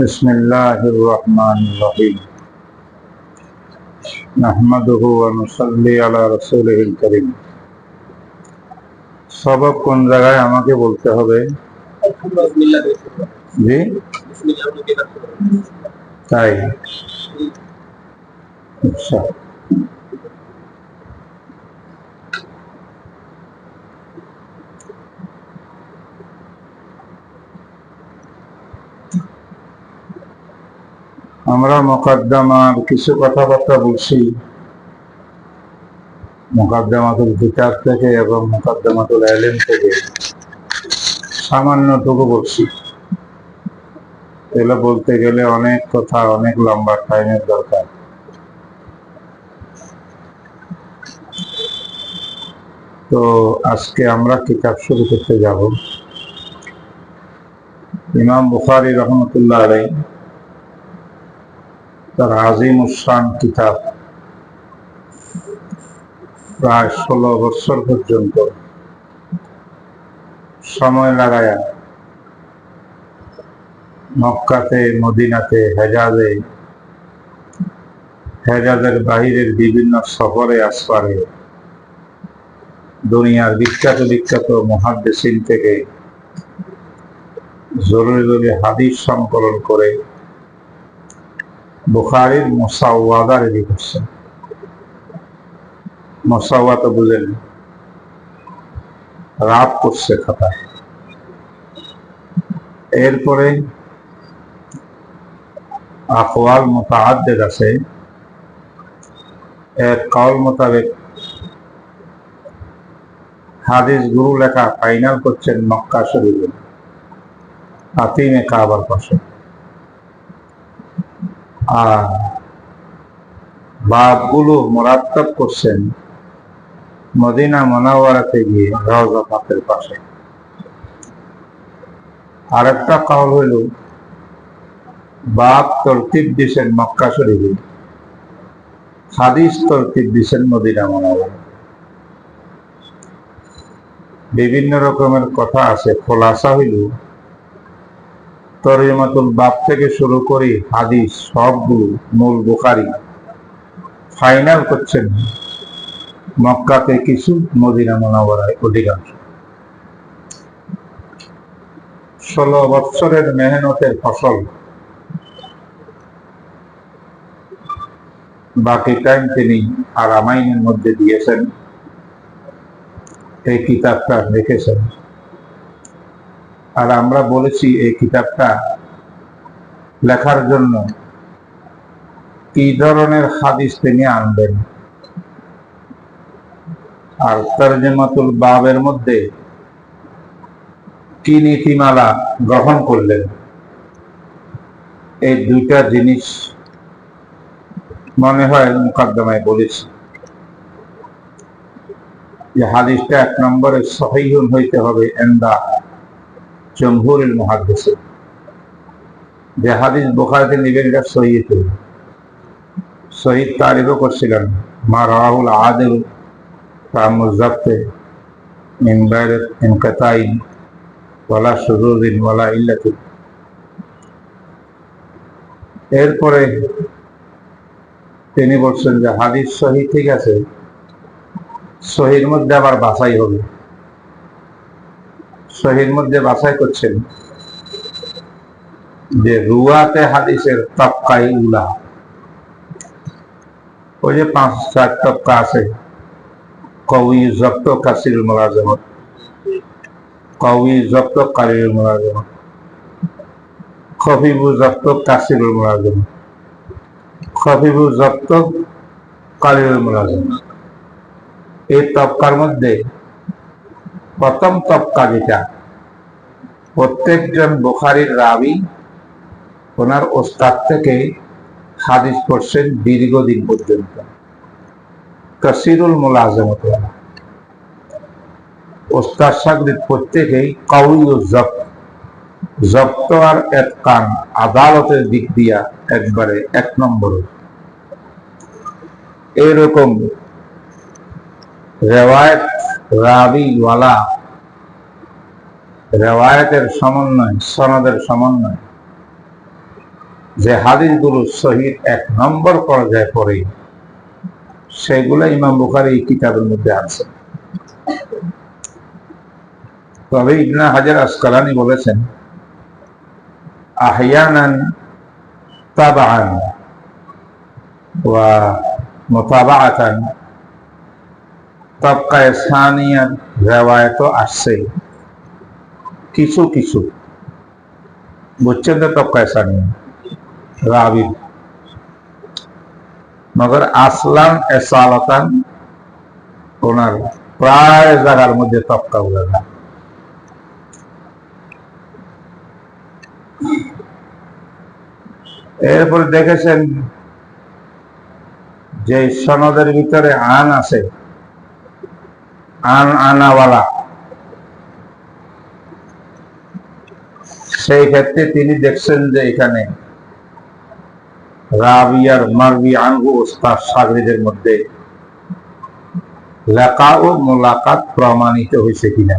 بسم الله الرحمن الرحيم نحمده ونصلي على رسوله الكريم সবক কোন জায়গায় আমাকে বলতে হবে জি তাই আচ্ছা আমরা মোকদ্দমার কিছু কথাবার্তা বলছি। মোকদ্দমাতুল কিতাব থেকে এবং মোকদ্দমাতুল আলেম থেকে সামান্যটুকু বলছি। এগুলো বলতে গেলে অনেক কথা, অনেক লম্বা টাইমের দরকার। তো আজকে আমরা কিতাব শুরু করতে যাব। ইমাম বুখারি রহমতুল্লাহ আলাই তার আজিম উসান কিতাব। প্রায় ষোলো বছর পর্যন্ত সময় লাগায়া মক্কাতে, মদিনাতে, হেজাজে, হেজাজের বাহিরের বিভিন্ন সফরে আসপারে দুনিয়ার বিখ্যাত বিখ্যাত মহাদেশিন থেকে জরুরি জরুরি হাদিস সংকলন করে বুখারির মোসাওয়াদা রেডি করছেন মোসাওয়া তো বুঝেন, রাত করছে খাতা এরপরে আকওয়াল মোতাহাদ্দের আছে। এক কল মোতাবেক হাদিস গুরু লেখা ফাইনাল করছেন মক্কা শরীফে। আতিমে কাবার পাশে। বাপগুলো মোরাত্তব করছেন মদিনা মনাওয়ারাতে গিয়ে রওজা পাকের পাশে। আরেকটা কাল হইল বাপ তরতিব দিছেন মক্কা শরীফে। হাদিস তরতিব দিছেন মদিনা মনাওয়ারা বিভিন্ন রকমের কথা আছে, খোলাসা হইল তরিমাতুল বাপ থেকে শুরু করি হাদিস সবগুলো, মূল বুখারি। ফাইনাল করছেন মক্কাতে কিছু মদিনা মনাবরায় অধিকাংশ। ষোলো বৎসরের মেহনতের ফসল। বাকি টাইম তিনি আরামাইনের মধ্যে দিয়েছেন। এই কিতাবটা লিখেছেন আর আমরা বলেছি এই কিতাবটা লেখার জন্য কি ধরনের হাদিস তিনি আনবেন। আর তরজমাতুল বাবের মধ্যে কি নীতিমালা গ্রহণ করলেন। এই দুইটা জিনিস মনে হয় মুকদ্দমায় বলেছি। যে হাদিসটা এক নম্বরে সহিহুন হইতে হবে, এন্দা। জমহুরুল মুহাদ্দিসিন। যে হাদিস বুখারীতে নিবেন এটা সহিহ শহীদ তারিফও করছিলেন। মা রাহুল আদিল মুজাফতে মিনবাইর ইনকাতাইন ওয়ালা সুজুদিন ওয়ালা ইল্লাতিন এরপরে তিনি বলছেন যে হাদিস সহি ঠিক আছে। সহির মধ্যে আবার বাছাই হবে। সহির মধ্যে বাছাই করছেন যে রুয়াতে হাদিসের তক্কাই উলা। ওই যে পাঁচ চার তক্কা আছে। কবি জব্ত কাসির মোলাজমত। কবি জব্ত কারির মোলাজমত। খফিবু জব্ত কাসির মোলাজমত। খফিবু জব্ত কালির মোলাজমত। এই তবকার মধ্যে প্রথম তবকা যেটা প্রত্যেকজন বোখারির রাবি, ওনার ওস্তাদ থেকে হাদিস পড়ছেন দীর্ঘদিন পর্যন্ত। মোলাজমত। ওস্তাদ প্রত্যেকেই কাউই জব্দ জব্ত আর এক কান আদালতের দিক দিয়া একবারে এক নম্বর। এরকম রেওয়ায়ত রাবিওয়ালা। রেওয়ায়তের সমন্বয়, সনদের সমন্বয়। যে হাদিসগুলো শহীদ এক নম্বর পর্যায়ে পড়ে, সেগুলো ইমাম বুখারি এই কিতাবের মধ্যে আছে। তবে ইবনা হাজার আসকালানি বলেছেন, আহিয়ানান তাবাআন ওয়া মুতাবাআতান তবকায় সানিয়ার রেওয়ায়ত আসছে কিছু কিছু বুঝছেন তো তবকায় সানিয়া রাবির মগর আসলাম এসালতান ওনার প্রায় জায়গার মধ্যে তবকা বলে না এরপর দেখেছেন যে সনদের ভিতরে আন আছে আন আনাওয়ালা। সেই ক্ষেত্রে তিনি দেখছেন যে এখানে রাবিয়ার মারবি আনহু তার সাগরিদের মধ্যে লেখা ও মোলাকাত প্রমাণিত হয়েছে কিনা।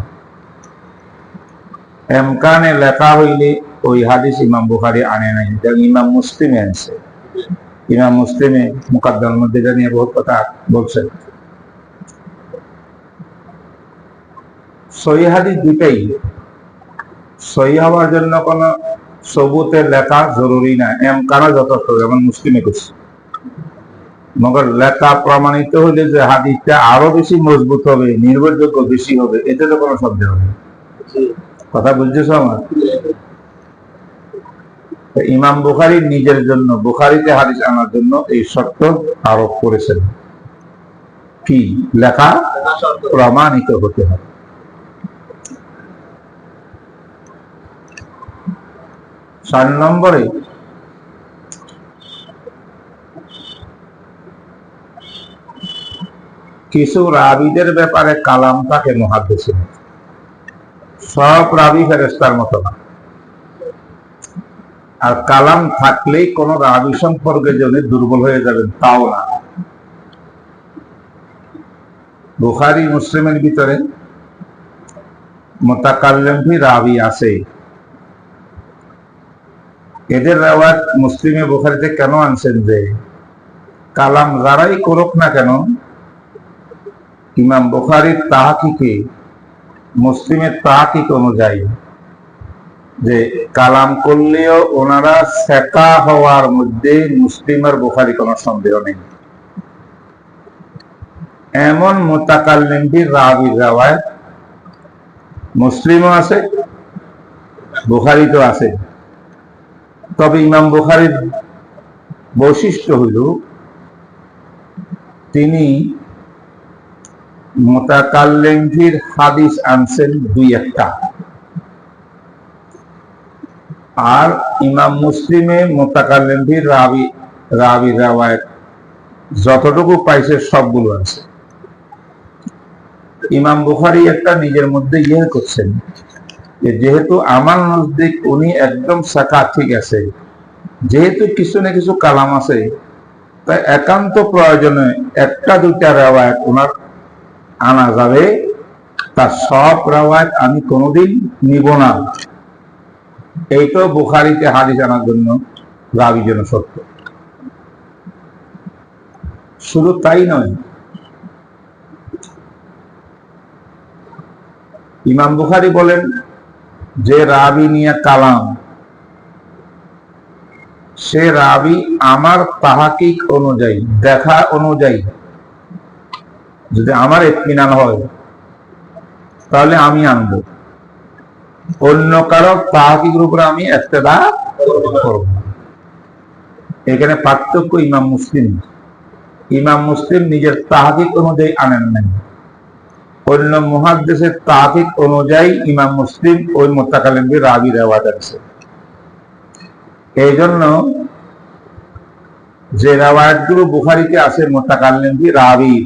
এমকানে লেখা হইলে ওই হাদিস ইমাম বুখারি আনে নাই ইমাম মুসলিমে আনছে। ইমাম মুসলিমে মুকাদ্দার মধ্যে জানিয়ে বহুত কথা বলছেন। সহি হাদিস দুটাই সহি হওয়ার জন্য কোন সবুতে লেখা জরুরি না এমকানও যথেষ্ট, যেমন মুসলিমে করছে মগর লেখা প্রমাণিত হইলে যে হাদিসটা আরও বেশি মজবুত হবে, নির্ভরযোগ্য বেশি হবে, এতে তো কোনো সন্দেহ নেই। কথা বুঝতেছ আমার? ইমাম বুখারি নিজের জন্য, বুখারিতে হাদিস আনার জন্য এই শর্ত আরোপ করেছেন। কি? লেখা প্রমাণিত হতে হবে। চার নম্বরে? কিছু রাবিদের ব্যাপারে কালাম থাকে মহাদেশে সব রাবি ফেরেস্তার মতো না। আর কালাম থাকলেই কোন রাবি সম্পর্কে যে উনি দুর্বল হয়ে যাবেন তাও না। বুখারি, মুসলিমের ভিতরে মোতাকাল্লেমভি রাবি আছে। এদের রেওয়াজ মুসলিমে বুখারিতে কেন আনছেন যে কালাম যারাই করুক না কেন, ইমাম বুখারির তাহাকিকে, মুসলিমের তাহাকিক অনুযায়ী যে কালাম করলেও ওনারা সেকা হওয়ার মধ্যে মুসলিম আর বুখারি কোনো সন্দেহ নেই। এমন মোতাকাল্লিমবির রাবির রাওয়ায় মুসলিমও আছে বুখারি তো আছে। তবে ইমাম বুখারির বৈশিষ্ট্য হইল তিনি মোতাকাল্লিমবির হাদিস আনছেন দুই একটা। আর ইমাম মুসলিমে মোতাকাল্লিমবির রাবি রাবি রাওয়ায়ত যতটুকু পাইছে সবগুলো আছে। ইমাম বুখারি একটা নিজের মধ্যে ইয়ে করছেন যেহেতু আমার নজদিক উনি একদম শাখা ঠিক আছে। যেহেতু কিছু না কিছু কালাম আছে তাই একান্ত প্রয়োজনে একটা দুইটা রেওয়ায়ত ওনার আনা যাবে। তার সব রেওয়ায়ত আমি কোনোদিন নিব না। এইটাও বুখারিতে হাদিস আনার জন্য রাবি যেন সত্য। শুধু তাই নয়, ইমাম বুখারি বলেন যে রাবি নিয়ে কালাম, সে রাবি আমার তাহাকিক অনুযায়ী, দেখা অনুযায়ী। যদি আমার এতমিনান হয়, তাহলে আমি আনব। অন্য কারও তাহাকিকের উপরে আমি এত্তেদা করব এখানে পার্থক্য ইমাম মুসলিম। ইমাম মুসলিম নিজের তাহাকিক অনুযায়ী আনেন নাই। অন্য মহাদেশের তাহাকিক অনুযায়ী ইমাম মুসলিম ওই মোত্তাকালিমকে রাবি রেওয়াজ আছে। এই জন্য যে রেওয়ায়তগুলো বুখারিতে আছে মোত্তাকালিমকি রাবি,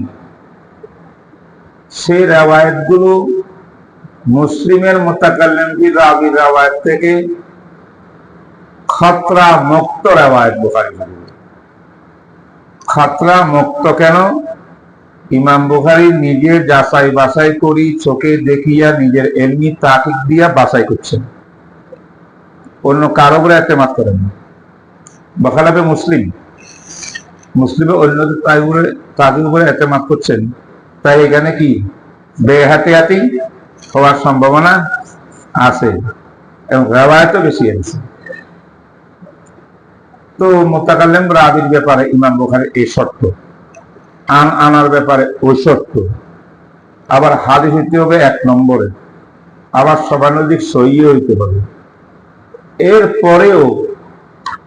সেই রেওয়ায়তগুলো মুসলিমের মোত্তাকাল্লিমকি রাবি রেওয়ায়ত থেকে খতরা মুক্ত রেওয়ায়ত বুখারি খতরা মুক্ত কেন? ইমাম বুখারি নিজে যাচাই বাছাই করি, চোখে দেখিয়া নিজের এমনি তাকিক দিয়া বাছাই করছেন। অন্য কারও উপরে এতেমাত করেন না। বখালাপে মুসলিম। মুসলিমে অন্য তাই উপরে উপরে এতেমাত করছেন। তাই এখানে কি বেহাতে হাতি হওয়ার সম্ভাবনা আছে এবং রেওয়ায়তও বেশি আছে। তো মোতাকাল্লেম রাবির ব্যাপারে ইমাম বুখারী এই শর্ত। আন আনার ব্যাপারে শর্ত আবার হাদিস হইতে হবে এক নম্বরে। আবার সবানদিক সই হইতে হবে। এর পরেও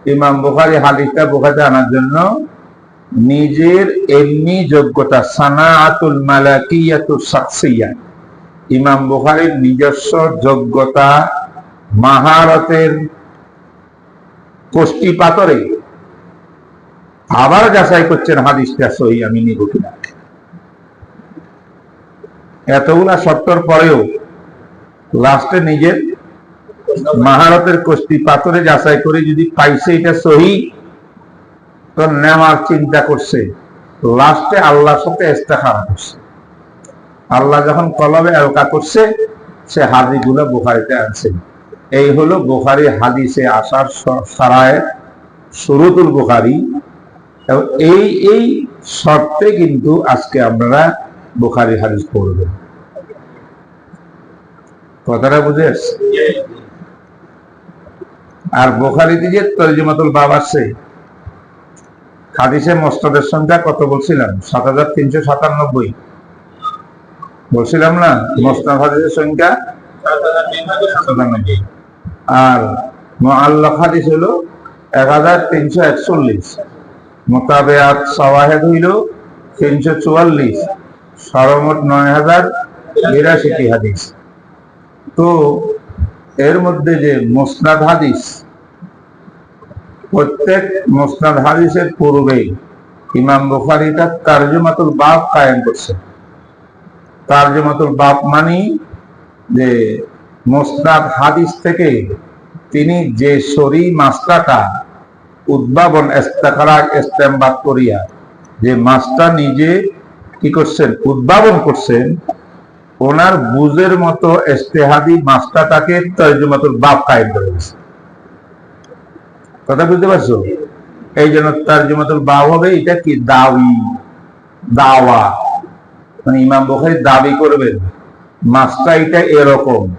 ইমাম বুখারী হাদিসটা বুখাতে আনার জন্য নিজের এমনি যোগ্যতা, সানাআতুল মালাকিয়াতুস শাখসিয়া ইমাম বুখারীর নিজস্ব যোগ্যতা, মাহারতের কোষ্টি পাতরে আবার যাচাই করছেন হাদিসটা সহি, আমি নিব কিনা? এতগুলা সত্তর পরেও লাস্টে নিজের মাহারতের কোষ্টি পাথরে যাচাই করে যদি পাইছে এটা সহি, তো নেওয়ার চিন্তা করছে। লাস্টে আল্লাহর সাথে ইস্তেখারা করছে। আল্লাহ যখন কলবে এলকা করছে, সে হাদিগুলো বুখারিতে আনছে। এই হলো বুখারি হাদিসে আসার সারায় সুরতুল বুখারি এই এই শর্তে কিন্তু আজকে আপনারা বুখারি হাদিস পড়বেন। কথাটা বুঝে আসছে? আর বোখারিতে যে তর্জমাতুল বাব আছে হাদিসে মস্তদের সংখ্যা কত বলছিলাম? সাত হাজার তিনশো সাতানব্বই। বলছিলাম না মস্তদ হাদিসের সংখ্যা আর আল্লাহ হাদিস হলো এক হাজার তিনশো একচল্লিশ। মোতাবেয়াত সওয়াহেদ হইল তিনশো চুয়াল্লিশ নয় হাজার বিরাশিটি হাদিস। তো এর মধ্যে যে মোসনাদ হাদিস, প্রত্যেক মোসনাদ হাদিসের পূর্বে ইমাম বুখারী তার তারজমাতুল বাপ কায়েম করছে। তারজমাতুল বাপ মানি যে মোসনাদ হাদিস থেকে তিনি যে সরি মাসলাটা উদ্ভাবন করিয়া যে মাছটা নিজে কি করছেন? উদ্ভাবন করছেন। ওনার বুঝের মতো ইস্তেহাদি মাস্টারটাকে তর্জমাতুল বাপ কায়েম করে কথা বুঝতে পারছ? এই জন্য তর্জমাতুল বাপ হবে, এটা কি? দাবি দাওয়া। মানে ইমাম বুখারী দাবি করবেন মাছটা এটা এরকম,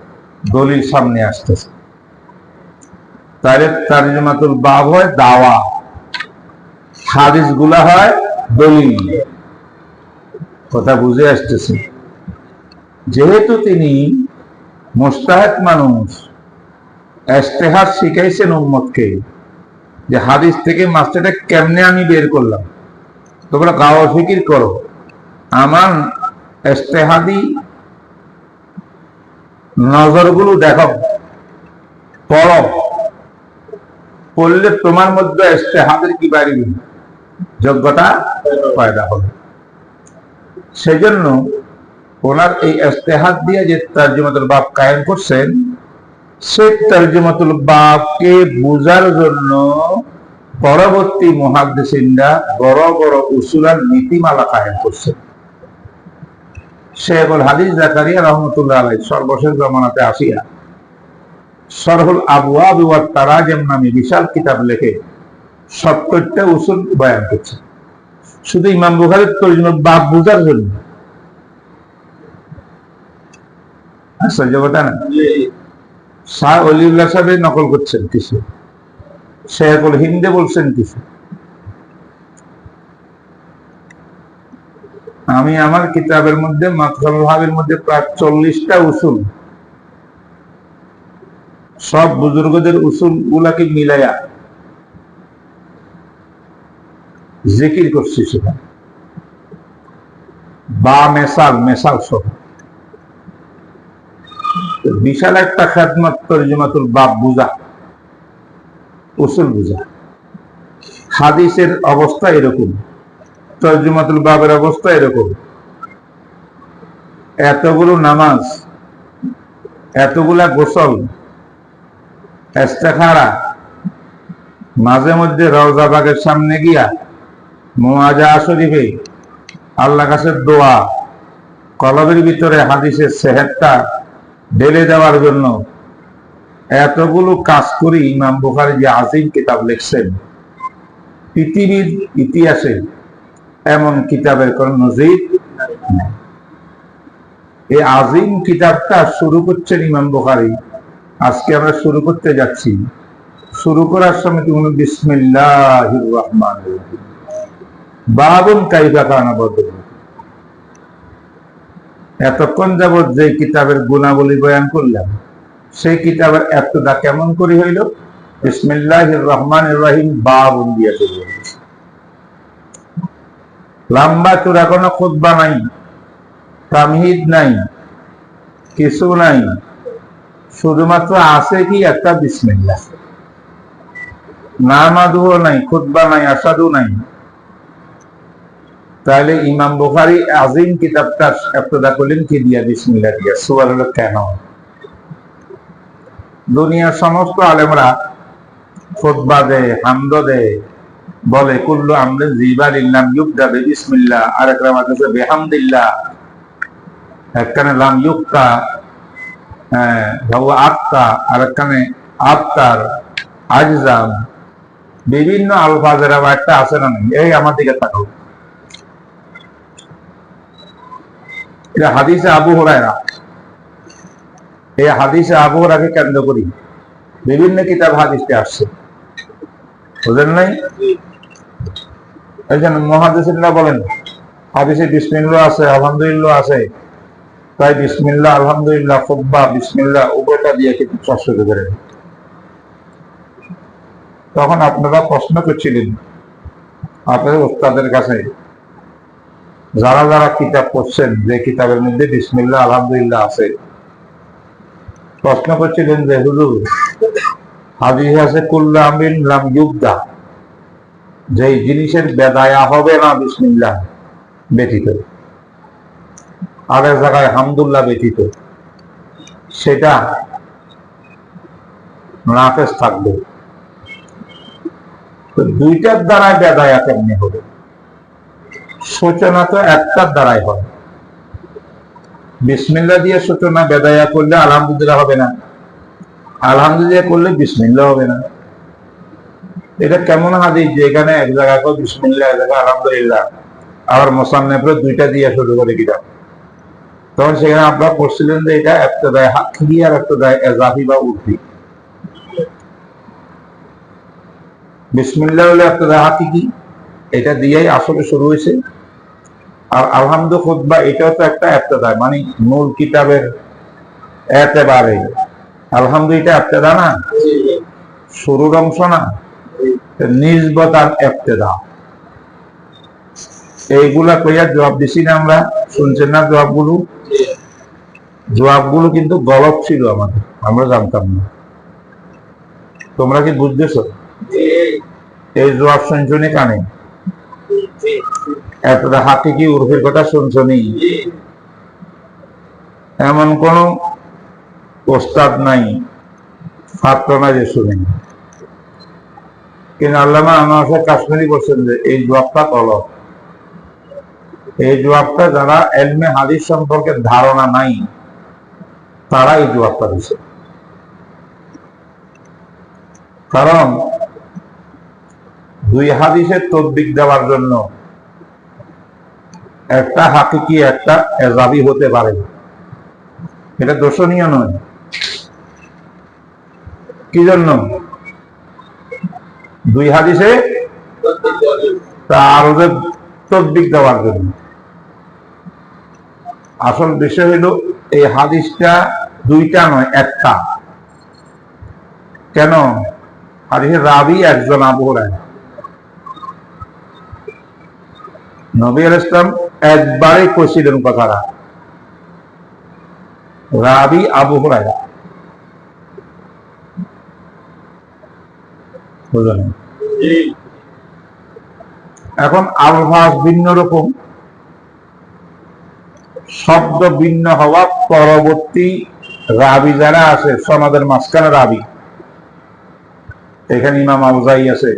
দলিল সামনে আসতেছে। তাহলে তর্জমাতুল বাপ হয় দাওয়া। হাদিসগুলা হয় দলিল। কথা বুঝে আসতেছে। যেহেতু তিনি মোস্তাহেদ মানুষ এস্তেহার শিখাইছেন উম্মতকে যে হাদিস থেকে মাস্টারটা কেমনে আমি বের করলাম। তোমরা গাওয়া ফিকির করো। আমার এস্তেহাদি নজরগুলো দেখো, পড়ো। পড়লে তোমার মধ্যে এস্তেহাদের কি বাড়িবে যোগ্যতা পয়দা হবে। সেজন্য ওনার এই ইস্তেহাদ দিয়ে যে তর্জমাতুল বাপ কায়েম করছেন সেই তর্জমাতুল বাপকে বোঝার জন্য পরবর্তী মহাদ্দেশিনরা বড় বড় উসুলার নীতিমালা কায়েম করছেন। শেখুল হাদিস জাকারিয়া রহমতুল্লাহ আলাই সর্বশেষ জমানাতে আসিয়া সরহুল আবুয়াব ওয়াত তারাজেম নামে বিশাল কিতাব লেখে সত্তরটা উসুল বয়ান করছে। শুধু ইমাম বুখারীর তর্জমা বাপ বোঝার জন্য। আশ্চর্য কথা না। শাহ অলিউল্লাহ সাহেব নকল করছেন কিছু। শেখুল হিন্দে বলছেন কিছু। আমি আমার কিতাবের মধ্যে মাতলাল ভাবের মধ্যে প্রায় চল্লিশটা উসুল সব বুজুর্গদের উসুল গুলাকে মিলাইয়া জিকির করছি সেখানে। বা মেসাল মেসাল সব বিশাল একটা খেদমত তর্জমাতুল বাপ বুঝা উসুল বুঝা হাদিসের অবস্থা এরকম, তর্জমাতুল বাবের অবস্থা এরকম। এতগুলো নামাজ, এতগুলা গোসল এস্তেখারা মাঝে মধ্যে রওজা সামনে গিয়া মোয়াজা শরীফে আল্লাহ কাছের দোয়া, কলবের ভিতরে হাদিসের সেহেরটা ঢেলে দেওয়ার জন্য এতগুলো কাজ করি ইমাম বুখারী যে আজিম কিতাব লিখছেন। পৃথিবীর ইতিহাসে এমন কিতাবের কোন নজির এই আজিম কিতাবটা শুরু করছেন ইমাম বুখারী। আজকে আমরা শুরু করতে যাচ্ছি। শুরু করার সময় তুমি বিসমিল্লাহ রহমান বাবুন কাইফা খানা বদল এতক্ষণ যাবৎ যে কিতাবের গুণাবলী বয়ান করলাম, সেই কিতাবের এতটা কেমন করে হইল? বিসমিল্লাহ রহমান রহিম বাবুন দিয়ে হইল। লম্বা চূড়া কোনো খুদ্া নাই, তামহিদ নাই, কিছু নাই। শুধুমাত্র আছে কি একটা বিসমিল্লাহ। নামাদুও নাই খুদ্া নাই আসাদু নাই। তাহলে ইমাম বুখারি আজিম কিতাবটা এতটা করলেন কি দিয়া বিসমিল্লাহ দিয়া? হলো কেন? দুনিয়ার সমস্ত আলেমরা খুতবা দে হামদ দে বলে, কুল্লু আমরে জিবার ইল্লাম ইউকদা বে বিসমিল্লাহ আর একরাম আছে বেহামদিল্লাহ। একখানে লাম ইউক্তা ভাবু আত্মা আর একখানে আত্মার আজজাম বিভিন্ন আলফাজের আবার একটা আছে না নেই? এই আমার দিকে তাকাও। এটা হাদিসে আবু হরায়রা। এই হাদিসে আবু হরাকে কেন্দ্র করি। বিভিন্ন কিতাব হাদিসে আসছে। বুঝলেন নাই? এই জন্য মহাদিসিনরা বলেন, হাদিসে বিসমিল্লাহ আছে, আলহামদুলিল্লাহ আছে। তাই বিসমিল্লা আলহামদুলিল্লাহ খুব্বা বিসমিল্লাহ, উভয়টা দিয়ে কিন্তু স্পষ্ট করে তখন আপনারা প্রশ্ন করছিলেন আপনাদের ওস্তাদের কাছে, যারা যারা কিতাব পড়ছেন, যে কিতাবের মধ্যে বিসমিল্লা আলহামদুলিল্লাহ আছে, প্রশ্ন করছিলেন যে, হুজুর হাদিস আছে, কুল্লা আমিন লাম ইউবদা যে জিনিসের বেদায়া হবে না বিসমিল্লাহ ব্যতীত? এক জায়গায় হামদুল্লাহ ব্যতীত। সেটা নাফেজ থাকবে। দুইটার দ্বারাই বেদায়া কেমনি হবে? সূচনা তো একটার দ্বারাই হয়। বিসমিল্লা দিয়ে সূচনা বেদায়া করলে আলহামদুলিল্লাহ হবে না। আলহামদুলিল্লাহ করলে বিসমিল্লা হবে না। এটা কেমন হাদিস যে এখানে এক জায়গায় কো বিসমিল্লাহ, এক জায়গায় আলহামদুলিল্লাহ। আবার মোসান্নেফরে দুইটা দিয়ে শুরু করে কিতাব। তখন সেখানে আপনারা পড়ছিলেন যে এটা একটা দেয় হাকি আর একটা দেয় এজাফি বা উর্দি। বিসমিল্লাহ হলে একটা দেয় হাকি এটা দিয়েই আসলে শুরু হয়েছে। আর আলহামদু খুদ্া এটাও তো একটা এফতেদা মানে মূল কিতাবের একেবারে। আলহামদু, এটা এফতেদা না? শুরুর অংশ না? নিজবত আর এফতেদা এইগুলা কইয়া জবাব দিছি না আমরা, শুনছেন না জবাবগুলো? জবাবগুলো কিন্তু গলত ছিল আমাদের, আমরা জানতাম না। তোমরা কি বুঝতেছ? এই জবাব শুনছনি কানে? এতটা হাতি কি উর্ফের কথা শুনছনি এমন কোন ওস্তাদ নাই, ছাত্র নাই যে শুনেনি কিন্তু আল্লামা আমার কাশ্মীরি বলছেন যে, এই জবাবটা গলত এই জবাবটা যারা এলমে হাদিস সম্পর্কে ধারণা নাই, তারা এই জবাবটা দিছে। কারণ দুই হাদিসের তদ্বিক দেওয়ার জন্য একটা হাকিকি, একটা এজাবি হতে পারে। এটা দোষণীয় নয়। কি জন্য? দুই হাদিসে তার তদ্বিক দেওয়ার জন্য। আসল বিষয় হইল এই হাদিসটা দুইটা নয় একটা। কেন? হাদিসের রাবি একজন আবু নবী আল ইসলাম একবারে কইছিলেন কথাটা। রাবি আবু বুঝলেন? এখন আবহাওয়া ভিন্ন রকম। শব্দ ভিন্ন হওয়া পরবর্তী রাবি যারা আছে সমাদের মাঝখানে রাবি। এখানে ইমাম আবজাই আছে,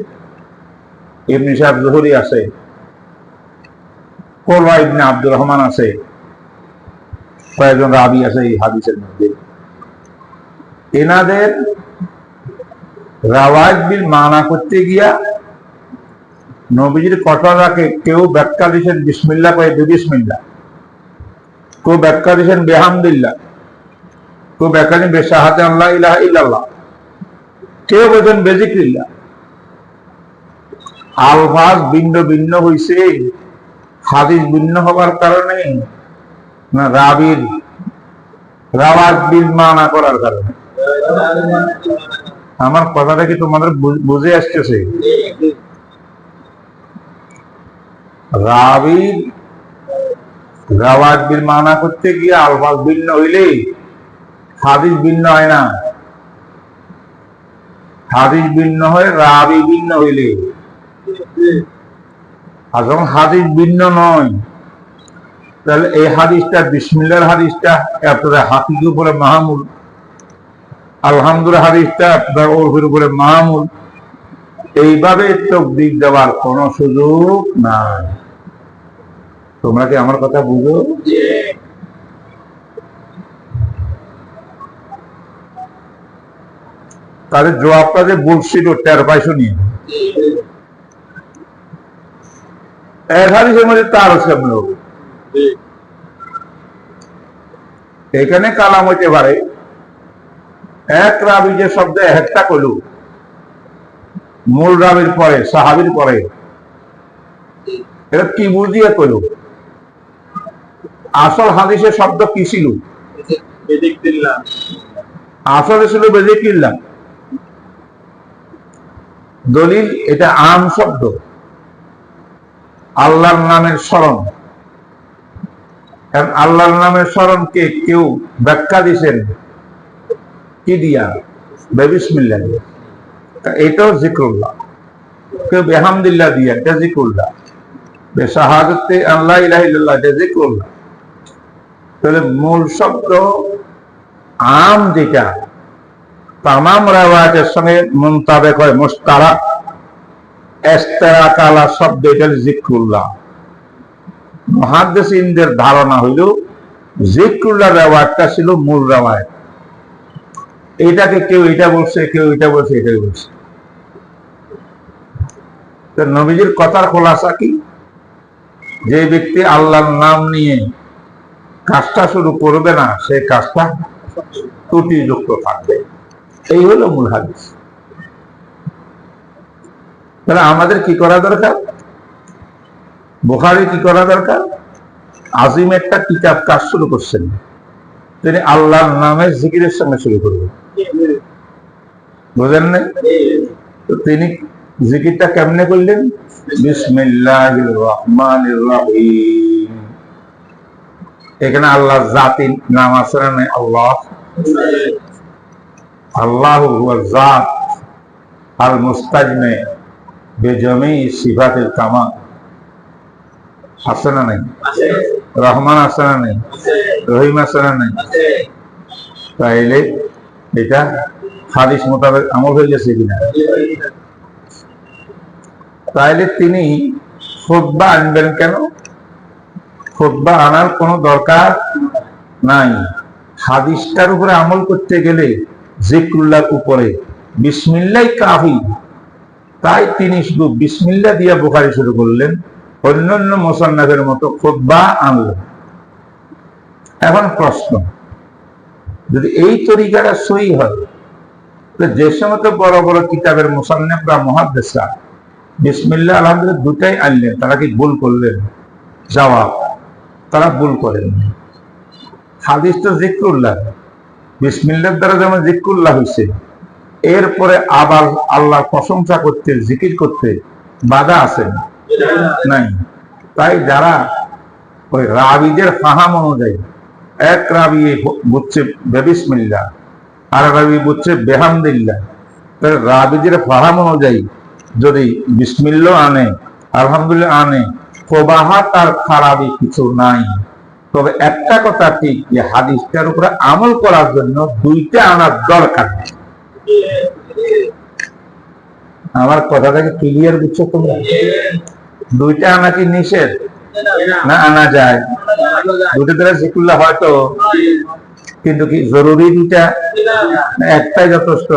ইবনি সাহেব জহুরি আছে কোরবা ইবনে আব্দুর রহমান আছে, কয়েকজন রাবি আছে এই হাদিসের মধ্যে। এনাদের রাওয়াজ বিল মানা করতে গিয়া নবীজির কথাটাকে কেউ ব্যাখ্যা দিয়েছেন বিসমিল্লা করে দু বিসমিল্লা কেউ ব্যাখ্যা দিয়েছেন বেহামদুল্লাহ। কেউ ব্যাখ্যা দিন বেশাহাতে আল্লাহ ইলাহা ইল্লাল্লাহ। কেউ বলছেন বেজিক্রিল্লা আলফাজ ভিন্ন ভিন্ন হইছে হাদিস ভিন্ন হবার কারণে না রাবির রাওয়াজ বিল মানা করার কারণে। আমার কথাটা কি তোমাদের বুঝে আসতেছে? রাবির রাওয়াজ মানা করতে গিয়ে আলফাজ ভিন্ন হইলে হাদিস ভিন্ন হয় না। হাদিস ভিন্ন হয় রাবি ভিন্ন হইলে। যখন হাদিস ভিন্ন নয়, তাহলে এই হাদিসটা, বিসমিল্লার হাদিসটা হাতির উপরে মাহমুল আলহামদুলিল্লাহ হাদিসটা আপনার ওরফের উপরে মাহমুল এইভাবে দেওয়ার কোন সুযোগ নাই। তোমরা কি আমার কথা বুঝো? তাদের জবাবটা যে বলছিল, টের পাইছো নিয়ে এক মধ্যে সামনে এখানে কালাম হইতে পারে। এক রাবি যে শব্দ একটা কইল, মূল রাবির পরে, সাহাবির পরে, এটা কি বুঝিয়ে কইল। আসল হাদিসের শব্দ কি ছিল? আসলে ছিল বেজে কিনলাম দলিল এটা আম শব্দ। আল্লাহর নামের স্মরণ। কারণ আল্লাহর নামের স্মরণকে কেউ ব্যাখ্যা দিছেন। কি দিয়া? বেবিসমিল্লা দিয়ে এটাও জিক্রুল্লাহ। কেউ বেহামদুল্লাহ দিয়া এটা জিক্রুল্লাহ। বেশাহাদতে আল্লাহ ইলাহ এটা জিক্রুল্লাহ। তাহলে মূল শব্দ আম যেটা, তামাম রেওয়াজের সঙ্গে মুন্তাবেক হয় মুস্তারা এস্তেরা কালা শব্দ এটা জিক্রুল্লাহ। মহাদ্দেশিনদের ধারণা হইল জিক্রুল্লাহ রেওয়াজটা ছিল মূল রেওয়াজ এটাকে কেউ এটা বলছে, কেউ এটা বলছে, এটাই বলছে। নবীজির কথার খোলাসা কি? যে ব্যক্তি আল্লাহর নাম নিয়ে কাজটা শুরু করবে না, সেই কাজটা ত্রুটিযুক্ত থাকবে। এই হলো মূল হাদিস। তাহলে আমাদের কি করা দরকার? বোখারি কি করা দরকার? আজিম একটা কিতাব কাজ শুরু করছেন। তিনি আল্লাহর নামে জিকিরের সঙ্গে শুরু করবেন। বুঝেন নাই? তো তিনি জিকিরটা কেমনে করলেন? বিসমিল্লাহির রহমানির রহিম। এখানে আল্লাহ জাতি নাম আছে না নাই? আল্লাহ। আল্লাহ জাত। আল মুস্তাজমে বেজমি সিফাতের কামা আছে না নাই? রহমান আছে না নাই? রহিম আছে না নাই? তাইলে এটা হাদিস মোতাবেক আমল হয়ে গেছে কিনা? তাইলে তিনি খুতবা আনবেন কেন? খুতবা আনার কোনো দরকার নাই। হাদিসটার উপরে আমল করতে গেলে জিক্রুল্লাহর উপরে। বিসমিল্লাই কাফি। তাই তিনি শুধু বিসমিল্লা দিয়ে বোখারি শুরু করলেন, অন্যান্য মোসান্নাফের মতো খুতবা আনলেন। এখন প্রশ্ন, যদি এই তরিকাটা সই হয়, তো যে সমস্ত বড় বড় কিতাবের মোসান্নেফরা মহাদ্দেশরা বিসমিল্লা আলহামদুলিল্লাহ দুটাই আনলেন, তারা কি ভুল করলেন? জবাব তারা ভুল করেন। হাদিস তো জিক্রুল্লাহ। বিসমিল্লার দ্বারা যেমন জিক্রুল্লাহ হয়েছে এরপরে আবার আল্লাহর প্রশংসা করতে, জিকির করতে বাধা আছে? নাই। তাই যারা ওই রাবিদের ফাহাম অনুযায়ী, এক রাবি বুঝছে বেবিসমিল্লা আর রাবি বুঝছে বেহামদিল্লা রাবিদের ফাহাম অনুযায়ী যদি বিসমিল্ল আনে, আলহামদুলিল্লাহ আনে প্রবাহাত আর খারাপই কিছু নাই। তবে একটা কথা ঠিক, যে হাদিসটার উপরে আমল করার জন্য দুইটা আনার দরকার। আমার কথাটাকে ক্লিয়ার বুঝছ তোমরা? দুইটা আনা কি নিষেধ? না আনা যায়। দুটো দ্বারা হয়তো কিন্তু কি জরুরি দুইটা? একটাই যথেষ্ট।